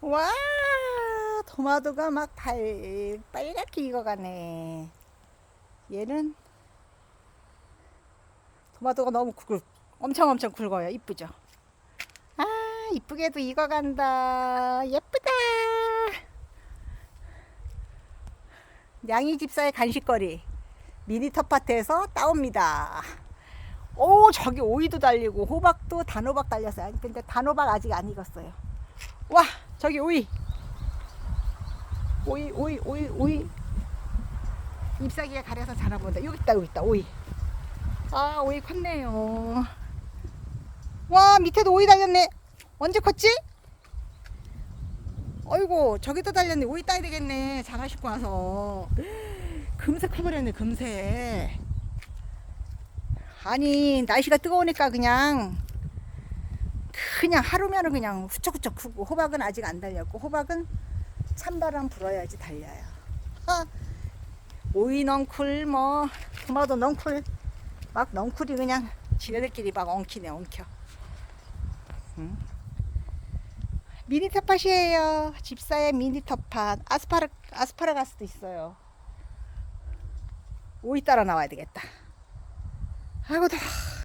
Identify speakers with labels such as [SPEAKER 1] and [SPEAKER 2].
[SPEAKER 1] 와, 토마토가 막 달, 빨갛게 익어가네. 얘는 토마토가 너무 굵, 엄청 엄청 굵어요. 이쁘죠? 아, 이쁘게도 익어간다. 예쁘다. 냥이 집사의 간식거리. 미니 텃밭에서 따옵니다. 오, 저기 오이도 달리고 호박도 단호박 달렸어요. 근데 단호박 아직 안 익었어요. 와, 저기 오이. 오이, 오이, 오이, 오이. 잎사귀가 가려서 자라본다. 여기 있다, 여기 있다, 오이. 아, 오이 컸네요. 와, 밑에도 오이 달렸네. 언제 컸지? 어이구, 저기도 달렸네. 오이 따야 되겠네. 신고 와서. 금세 커버렸네, 금세. 아니, 날씨가 뜨거우니까 그냥, 그냥 하루면은 그냥 후쩍후쩍 크고, 호박은 아직 안 달렸고, 호박은 찬바람 불어야지 달려요. 아, 오이 넝쿨, 뭐, 토마토 넝쿨, 막 넝쿨이 그냥 지네들끼리 막 엉키네, 엉켜. 응? 미니 텃밭이에요. 집사의 미니 텃밭. 아스파라, 아스파라가스도 있어요. 오이 따라 나와야 되겠다. 아이고, 더워.